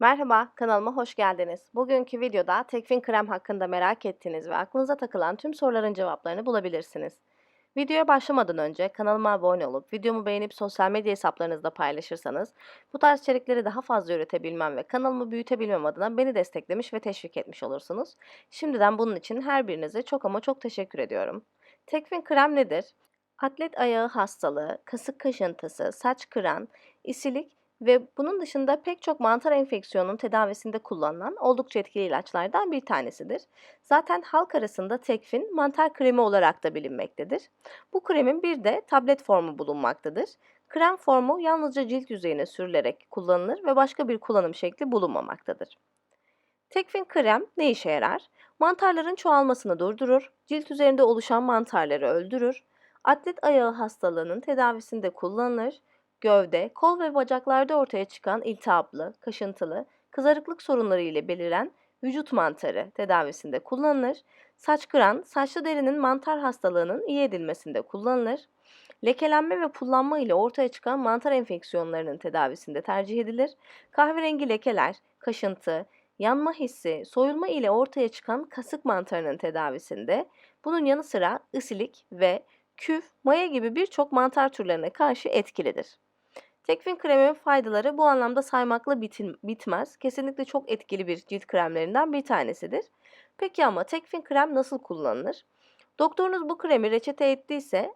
Merhaba, kanalıma hoş geldiniz. Bugünkü videoda Tekfin krem hakkında merak ettiğiniz ve aklınıza takılan tüm soruların cevaplarını bulabilirsiniz. Videoya başlamadan önce kanalıma abone olup videomu beğenip sosyal medya hesaplarınızda paylaşırsanız bu tarz içerikleri daha fazla üretebilmem ve kanalımı büyütebilmem adına beni desteklemiş ve teşvik etmiş olursunuz. Şimdiden bunun için her birinize çok ama çok teşekkür ediyorum. Tekfin krem nedir? Atlet ayağı hastalığı, kasık kaşıntısı, saç kıran, isilik ve bunun dışında pek çok mantar enfeksiyonunun tedavisinde kullanılan oldukça etkili ilaçlardan bir tanesidir. Zaten halk arasında tekfin mantar kremi olarak da bilinmektedir. Bu kremin bir de tablet formu bulunmaktadır. Krem formu yalnızca cilt yüzeyine sürülerek kullanılır ve başka bir kullanım şekli bulunmamaktadır. Tekfin krem ne işe yarar? Mantarların çoğalmasını durdurur, cilt üzerinde oluşan mantarları öldürür, atlet ayağı hastalığının tedavisinde kullanılır, gövde, kol ve bacaklarda ortaya çıkan iltihaplı, kaşıntılı, kızarıklık sorunları ile beliren vücut mantarı tedavisinde kullanılır. Saç kıran, saçlı derinin mantar hastalığının iyi edilmesinde kullanılır. Lekelenme ve pullanma ile ortaya çıkan mantar enfeksiyonlarının tedavisinde tercih edilir. Kahverengi lekeler, kaşıntı, yanma hissi, soyulma ile ortaya çıkan kasık mantarının tedavisinde bunun yanı sıra ısilik ve küf, maya gibi birçok mantar türlerine karşı etkilidir. Tekfin kremin faydaları bu anlamda saymakla bitin, bitmez. Kesinlikle çok etkili bir cilt kremlerinden bir tanesidir. Peki ama tekfin krem nasıl kullanılır? Doktorunuz bu kremi reçete ettiyse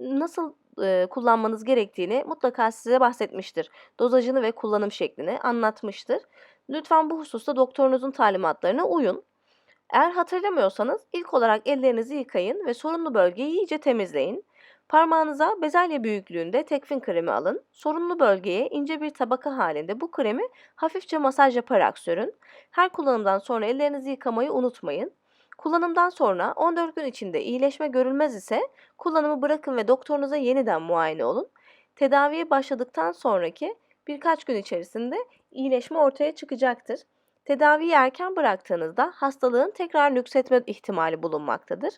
nasıl e, kullanmanız gerektiğini mutlaka size bahsetmiştir. Dozajını ve kullanım şeklini anlatmıştır. Lütfen bu hususta doktorunuzun talimatlarına uyun. Eğer hatırlamıyorsanız ilk olarak ellerinizi yıkayın ve sorunlu bölgeyi iyice temizleyin. Parmağınıza bezelye büyüklüğünde tekfin kremi alın. Sorunlu bölgeye ince bir tabaka halinde bu kremi hafifçe masaj yaparak sürün. Her kullanımdan sonra ellerinizi yıkamayı unutmayın. Kullanımdan sonra 14 gün içinde iyileşme görülmez ise kullanımı bırakın ve doktorunuza yeniden muayene olun. Tedaviye başladıktan sonraki birkaç gün içerisinde iyileşme ortaya çıkacaktır. Tedaviyi erken bıraktığınızda hastalığın tekrar nüksetme ihtimali bulunmaktadır.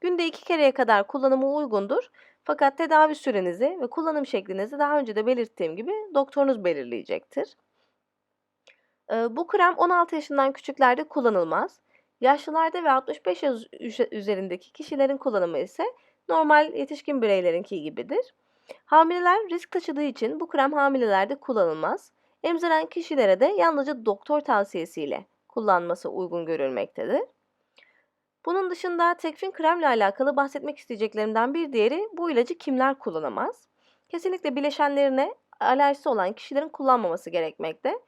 Günde iki kereye kadar kullanımı uygundur. Fakat tedavi sürenizi ve kullanım şeklinizi daha önce de belirttiğim gibi doktorunuz belirleyecektir. Bu krem 16 yaşından küçüklerde kullanılmaz. Yaşlılarda ve 65 yaş üzerindeki kişilerin kullanımı ise normal yetişkin bireylerinki gibidir. Hamileler risk taşıdığı için bu krem hamilelerde kullanılmaz. Emziren kişilere de yalnızca doktor tavsiyesiyle kullanması uygun görülmektedir. Bunun dışında tekfin kremle alakalı bahsetmek isteyeceklerimden bir diğeri bu ilacı kimler kullanamaz? Kesinlikle bileşenlerine alerjisi olan kişilerin kullanmaması gerekmekte.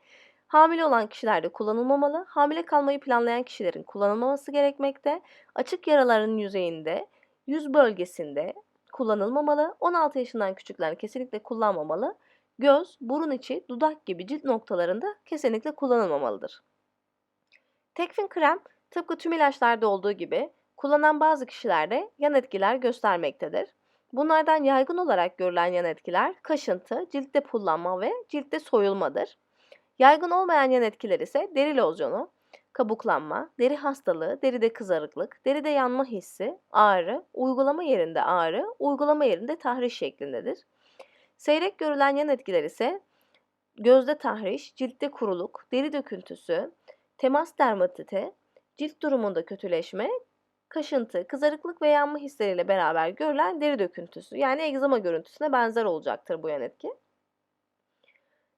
Hamile olan kişilerde kullanılmamalı, hamile kalmayı planlayan kişilerin kullanılmaması gerekmekte. Açık yaraların yüzeyinde, yüz bölgesinde kullanılmamalı. 16 yaşından küçükler kesinlikle kullanmamalı. Göz, burun içi, dudak gibi cilt noktalarında kesinlikle kullanılmamalıdır. Tekfin krem tıpkı tüm ilaçlarda olduğu gibi kullanan bazı kişilerde yan etkiler göstermektedir. Bunlardan yaygın olarak görülen yan etkiler kaşıntı, ciltte pullanma ve ciltte soyulmadır. Yaygın olmayan yan etkiler ise deri lozyonu, kabuklanma, deri hastalığı, deride kızarıklık, deride yanma hissi, ağrı, uygulama yerinde ağrı, uygulama yerinde tahriş şeklindedir. Seyrek görülen yan etkiler ise gözde tahriş, ciltte kuruluk, deri döküntüsü, temas dermatiti, cilt durumunda kötüleşme, kaşıntı, kızarıklık ve yanma hisleriyle beraber görülen deri döküntüsü yani egzama görüntüsüne benzer olacaktır bu yan etki.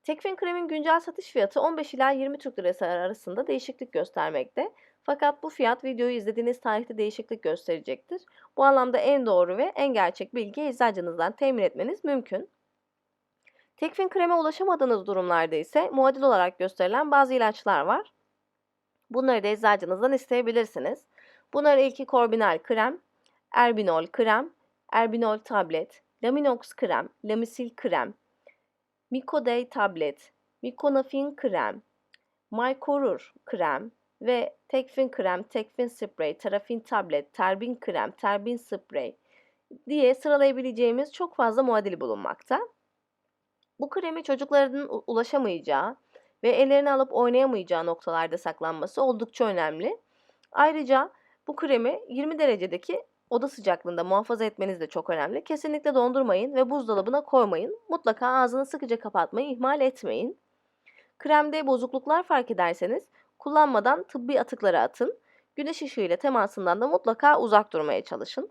Tekfin kremin güncel satış fiyatı 15 ila 20 Türk Lirası arasında değişiklik göstermekte. Fakat bu fiyat videoyu izlediğiniz tarihte değişiklik gösterecektir. Bu anlamda en doğru ve en gerçek bilgi eczacınızdan temin etmeniz mümkün. Tekfin kreme ulaşamadığınız durumlarda ise muadil olarak gösterilen bazı ilaçlar var. Bunları da eczacınızdan isteyebilirsiniz. Bunlar ilki korbinal krem, erbinol krem, erbinol tablet, laminox krem, lamisil krem, Micoday tablet, Miconafin krem, Mycorur krem ve Tekfin krem, Tekfin sprey, Tarafin tablet, Terbin krem, Terbin sprey diye sıralayabileceğimiz çok fazla muadili bulunmakta. Bu kremi çocukların ulaşamayacağı ve ellerini alıp oynayamayacağı noktalarda saklanması oldukça önemli. Ayrıca bu kremi 20 derecedeki oda sıcaklığında muhafaza etmeniz de çok önemli. Kesinlikle dondurmayın ve buzdolabına koymayın. Mutlaka ağzını sıkıca kapatmayı ihmal etmeyin. Kremde bozukluklar fark ederseniz kullanmadan tıbbi atıkları atın. Güneş ışığıyla temasından da mutlaka uzak durmaya çalışın.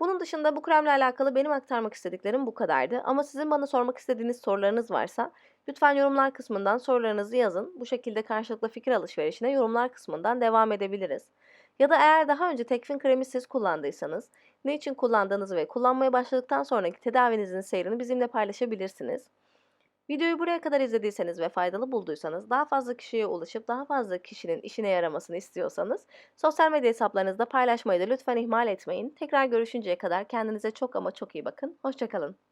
Bunun dışında bu kremle alakalı benim aktarmak istediklerim bu kadardı. Ama sizin bana sormak istediğiniz sorularınız varsa lütfen yorumlar kısmından sorularınızı yazın. Bu şekilde karşılıklı fikir alışverişine yorumlar kısmından devam edebiliriz. Ya da eğer daha önce Tekfin kremi siz kullandıysanız, ne için kullandığınızı ve kullanmaya başladıktan sonraki tedavinizin seyrini bizimle paylaşabilirsiniz. Videoyu buraya kadar izlediyseniz ve faydalı bulduysanız, daha fazla kişiye ulaşıp daha fazla kişinin işine yaramasını istiyorsanız, sosyal medya hesaplarınızda paylaşmayı da lütfen ihmal etmeyin. Tekrar görüşünceye kadar kendinize çok ama çok iyi bakın. Hoşçakalın.